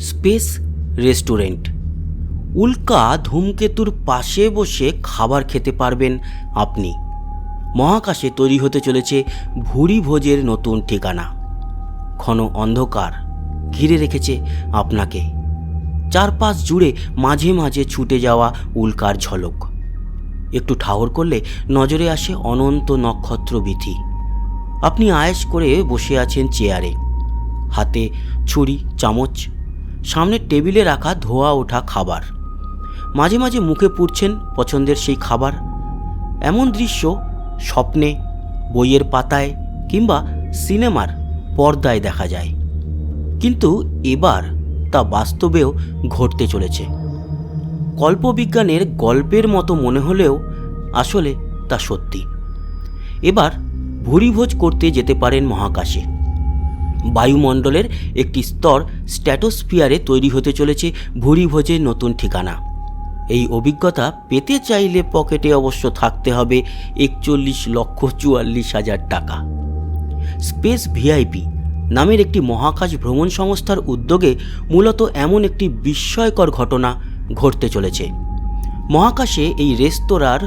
Space restaurant. উল্কা ধূমকেতুর পাশে বসে খাবার খেতে পারবেন আপনি। মহাকাশে তৈরি হতে চলেছে ভুরি ভোজের নতুন ঠিকানা। ঘন অন্ধকার ঘিরে রেখেছে আপনাকে। চারপাশ জুড়ে মাঝে মাঝে ছুটে যাওয়া উল্কার ঝলক। একটু ঠাহর করলে নজরে আসে অনন্ত নক্ষত্র বিথি আপনি আয়েস করে বসে আছেন চেয়ারে। হাতে ছুরি, চামচ সামনের টেবিলে রাখা ধোয়া ওঠা খাবার। মাঝে মাঝে মুখে পুড়ছেন পছন্দের সেই খাবার। এমন দৃশ্য স্বপ্নে, বইয়ের পাতায় কিংবা সিনেমার পর্দায় দেখা যায়। কিন্তু এবার তা বাস্তবেও ঘটতে চলেছে। কল্পবিজ্ঞানের গল্পের মতো মনে হলেও আসলে তা সত্যি। এবার ভুরিভোজ করতে যেতে পারেন মহাকাশে। বায়ুমণ্ডলের একটি স্তর স্ট্যাটোস্ফিয়ারে তৈরি হতে চলেছে ভুরিভোজের নতুন ঠিকানা। এই অভিজ্ঞতা পেতে চাইলে পকেটে অবশ্য থাকতে হবে একচল্লিশ লক্ষ চুয়াল্লিশ হাজার টাকা। স্পেস ভিআইপি নামের একটি মহাকাশ ভ্রমণ সংস্থার উদ্যোগে মূলত এমন একটি বিস্ময়কর ঘটনা ঘটতে চলেছে। মহাকাশে এই রেস্তোরাঁর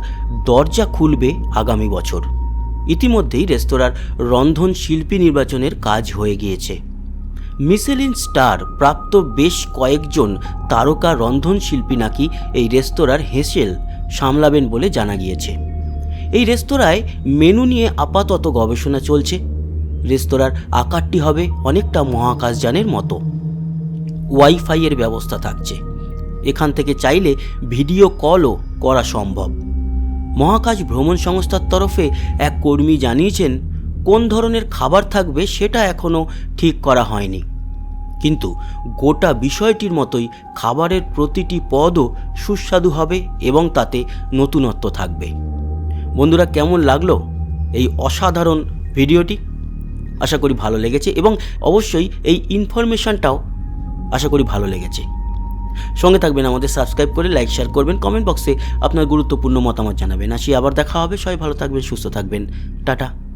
দরজা খুলবে আগামী বছর। ইতিমধ্যেই রেস্তোরাঁর রন্ধন শিল্পী নির্বাচনের কাজ হয়ে গিয়েছে। মিসেলিন স্টার প্রাপ্ত বেশ কয়েকজন তারকা রন্ধন শিল্পী নাকি এই রেস্তোরাঁর হেসেল সামলাবেন বলে জানা গিয়েছে। এই রেস্তোরাঁয় মেনু নিয়ে আপাতত গবেষণা চলছে। রেস্তোরাঁর আকারটি হবে অনেকটা মহাকাশযানের মতো। ওয়াইফাইয়ের ব্যবস্থা থাকছে। এখান থেকে চাইলে ভিডিও কলও করা সম্ভব। মহাকাশ ভ্রমণ সংস্থার তরফে এক কর্মী জানিয়েছেন, কোন ধরনের খাবার থাকবে সেটা এখনও ঠিক করা হয়নি। কিন্তু গোটা বিষয়টির মতোই খাবারের প্রতিটি পদও সুস্বাদু হবে এবং তাতে নতুনত্ব থাকবে। বন্ধুরা, কেমন লাগল এই অসাধারণ ভিডিওটি? আশা করি ভালো লেগেছে এবং অবশ্যই এই ইনফরমেশনটাও আশা করি ভালো লেগেছে। সঙ্গে থাকবেন আমাদের সাবস্ক্রাইব করে লাইক শেয়ার করবেন কমেন্ট বক্সে আপনার গুরুত্বপূর্ণ মতামত জানাবেন। আসি আবার দেখা হবে, সবাই ভালো থাকবেন, সুস্থ থাকবেন। টাটা।